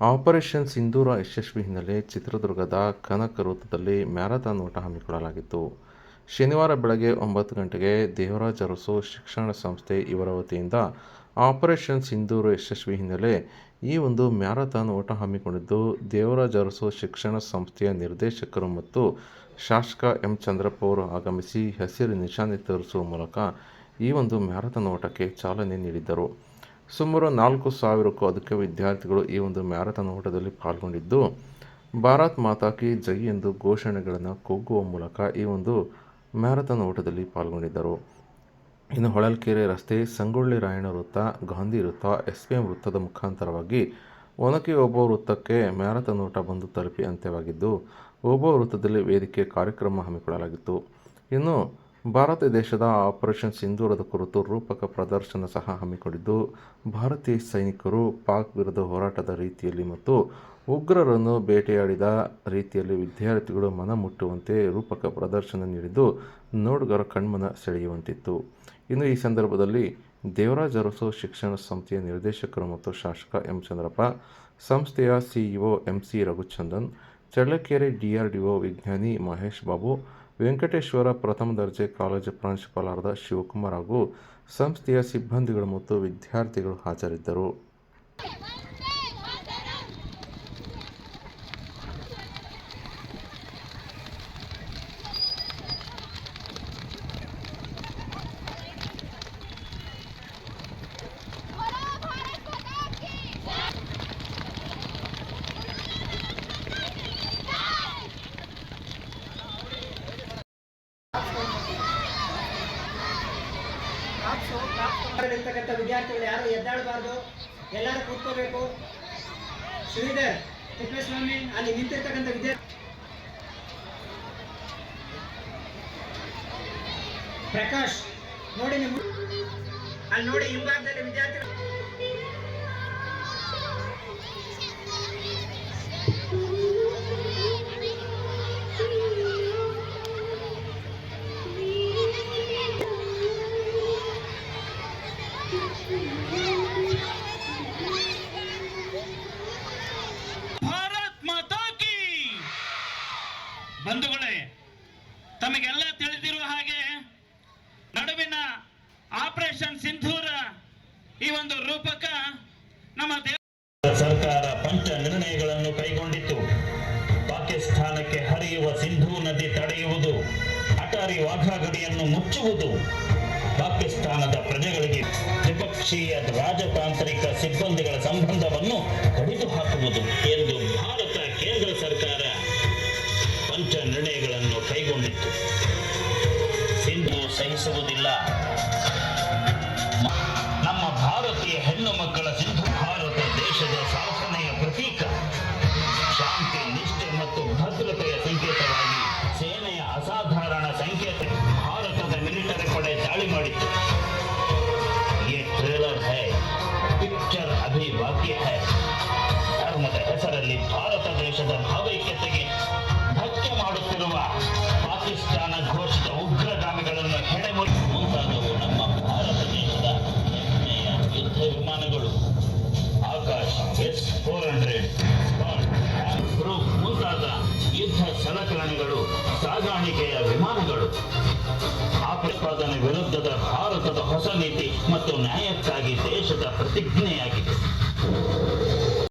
Operation ಸಿಂಧೂರ ಯಶಸ್ವಿ ಹಿನ್ನೆಲೆ ಚಿತ್ರದುರ್ಗದ ಕನಕ ವೃತ್ತದಲ್ಲಿ ಮ್ಯಾರಥಾನ್ ಓಟ ಹಮ್ಮಿಕೊಳ್ಳಲಾಗಿತ್ತು ಶನಿವಾರ ಬೆಳಗ್ಗೆ ಒಂಬತ್ತು ಗಂಟೆಗೆ ದೇವರಾಜ ಅರಸು ಶಿಕ್ಷಣ ಸಂಸ್ಥೆ ಇವರ ವತಿಯಿಂದ ಆಪರೇಷನ್ ಸಿಂಧೂರ ಯಶಸ್ವಿ ಹಿನ್ನೆಲೆ ಈ ಒಂದು ಮ್ಯಾರಥಾನ್ ಓಟ ಹಮ್ಮಿಕೊಂಡಿದ್ದು ದೇವರಾಜ ಅರಸು ಶಿಕ್ಷಣ ಸಂಸ್ಥೆಯ ನಿರ್ದೇಶಕರು ಮತ್ತು ಶಾಸಕ ಎಂ ಚಂದ್ರಪ್ಪ ಅವರು ಆಗಮಿಸಿ ಹಸಿರು ನಿಶಾನೆ ತೋರಿಸುವ ಮೂಲಕ ಈ ಒಂದು ಮ್ಯಾರಥಾನ್ ಓಟಕ್ಕೆ ಚಾಲನೆ ನೀಡಿದ್ದರು. ಸುಮಾರು ನಾಲ್ಕು ಸಾವಿರಕ್ಕೂ ಅಧಿಕ ವಿದ್ಯಾರ್ಥಿಗಳು ಈ ಒಂದು ಮ್ಯಾರಥಾನ್ ಓಟದಲ್ಲಿ ಪಾಲ್ಗೊಂಡಿದ್ದು, ಭಾರತ್ ಮಾತಾ ಕಿ ಜೈ ಎಂದು ಘೋಷಣೆಗಳನ್ನು ಕೂಗುವ ಮೂಲಕ ಈ ಒಂದು ಮ್ಯಾರಥಾನ್ ಓಟದಲ್ಲಿ ಪಾಲ್ಗೊಂಡಿದ್ದರು. ಇನ್ನು ಹೊಳಲ್ಕೆರೆ ರಸ್ತೆ, ಸಂಗೊಳ್ಳಿ ರಾಯಣ್ಣ ವೃತ್ತ, ಗಾಂಧಿ ವೃತ್ತ ಎಸ್ ಪಿ ಎಂ ವೃತ್ತದ ಮುಖಾಂತರವಾಗಿ ಒನಕೆ ಒಬ್ಬ ವೃತ್ತಕ್ಕೆ ಮ್ಯಾರಥಾನ್ ಓಟ ಬಂದು ತಲುಪಿ ಅಂತ್ಯವಾಗಿದ್ದು ಒಬ್ಬ ವೃತ್ತದಲ್ಲಿ ವೇದಿಕೆ ಕಾರ್ಯಕ್ರಮ ಹಮ್ಮಿಕೊಳ್ಳಲಾಗಿತ್ತು. ಇನ್ನು ಭಾರತ ದೇಶದ ಆಪರೇಷನ್ ಸಿಂಧೂರದ ಕುರಿತು ರೂಪಕ ಪ್ರದರ್ಶನ ಸಹ ಹಮ್ಮಿಕೊಂಡಿದ್ದು, ಭಾರತೀಯ ಸೈನಿಕರು ಪಾಕ್ ವಿರುದ್ಧ ಹೋರಾಟದ ರೀತಿಯಲ್ಲಿ ಮತ್ತು ಉಗ್ರರನ್ನು ಬೇಟೆಯಾಡಿದ ರೀತಿಯಲ್ಲಿ ವಿದ್ಯಾರ್ಥಿಗಳು ಮನ ಮುಟ್ಟುವಂತೆ ರೂಪಕ ಪ್ರದರ್ಶನ ನೀಡಿದ್ದು, ನೋಡುಗರ ಕಣ್ಮನ ಸೆಳೆಯುವಂತಿತ್ತು. ಇನ್ನು ಈ ಸಂದರ್ಭದಲ್ಲಿ ದೇವರಾಜ ಅರಸು ಶಿಕ್ಷಣ ಸಂಸ್ಥೆಯ ನಿರ್ದೇಶಕರು ಮತ್ತು ಶಾಸಕ ಎಂ. ಚಂದ್ರಪ್ಪ, ಸಂಸ್ಥೆಯ CEO M C Raghuchandan, Challakere DRDO ವಿಜ್ಞಾನಿ ಮಹೇಶ್ ಬಾಬು ವೆಂಕಟೇಶ್ವರ ಪ್ರಥಮ ದರ್ಜೆ ಕಾಲೇಜು ಪ್ರಾಂಶುಪಾಲರಾದ ಶಿವಕುಮಾರ್ ಹಾಗೂ ಸಂಸ್ಥೆಯ ಸಿಬ್ಬಂದಿಗಳು ಮತ್ತು ವಿದ್ಯಾರ್ಥಿಗಳು ಹಾಜರಿದ್ದರು. ಇರ್ತಕ್ಕಂಥ ವಿದ್ಯಾರ್ಥಿಗಳು ಯಾರು ಎದ್ದಾಡಬಾರ್ದು? ಎಲ್ಲರೂ ಕೂತ್ಕೋಬೇಕು. ಶ್ರೀಧರ್, ತಿಪ್ಪೇಸ್ವಾಮಿ, ಅಲ್ಲಿ ನಿಂತಿರ್ತಕ್ಕಂಥ ವಿದ್ಯಾರ್ಥಿ ಪ್ರಕಾಶ್, ನೋಡಿ ನಿಮ್ಮ ಅಲ್ಲಿ ನೋಡಿ ಹಿಂಭಾಗದಲ್ಲಿ ವಿದ್ಯಾರ್ಥಿಗಳು ಒಂದು ರೂಪಕ ನಮ್ಮ ಸರ್ಕಾರ ಪಂಚ ನಿರ್ಣಯಗಳನ್ನು ಕೈಗೊಂಡಿತ್ತು. ಪಾಕಿಸ್ತಾನಕ್ಕೆ ಹರಿಯುವ ಸಿಂಧೂ ನದಿ ತಡೆಯುವುದು, ಅಟಾರಿ ವಾಘಾ ಗಡಿಯನ್ನು ಮುಚ್ಚುವುದು, ಪಾಕಿಸ್ತಾನದ ಪ್ರಜೆಗಳಿಗೆ ದ್ವಿಪಕ್ಷೀಯ ರಾಜತಾಂತ್ರಿಕ ಸಿಬ್ಬಂದಿಗಳ ಸಂಬಂಧವನ್ನು ಕಡಿದು ಹಾಕುವುದು ಎಂದು ಭಾರತ, ಕೇಂದ್ರ ಸರ್ಕಾರ ಪಂಚ ನಿರ್ಣಯಗಳನ್ನು ಕೈಗೊಂಡಿತ್ತು. ಸಿಂಧು ಸಹಿಸುವುದಿಲ್ಲ. ಹೆಣ್ಣು ಮಕ್ಕಳ ಸಿಂಧು ಭಾರತ ದೇಶದ ಸಾಧನೆಯ ಪ್ರತೀಕ ಶಾಂತಿ ನಿಷ್ಠೆ ಮತ್ತು ಭದ್ರತೆಯ ಸಂಕೇತವಾಗಿ ಸೇನೆಯ ಅಸಾಧಾರಣ ಸಂಕೇತ ಭಾರತದ ಮಿಲಿಟರಿ ಪಡೆ ದಾಳಿ ಮಾಡಿತ್ತು ये ಟ್ರೇಲರ್ है ಪಿಕ್ಚರ್ ಅಭಿ ಬಾಕಿ है ಧರ್ಮದ ಹೆಸರಲ್ಲಿ ಭಾರತ ದೇಶದ ಭಾವೈಕ್ಯತೆಗೆ ಯುದ್ಧ ಸಲಕರಣೆಗಳು ಸಾಗಾಣಿಕೆಯ ವಿಮಾನಗಳು ಆಪತ್ಪಾದನೆ ವಿರುದ್ಧದ ಭಾರತದ ಹೊಸ ನೀತಿ ಮತ್ತು ನ್ಯಾಯಕ್ಕಾಗಿ ದೇಶದ ಪ್ರತಿಜ್ಞೆಯಾಗಿದೆ.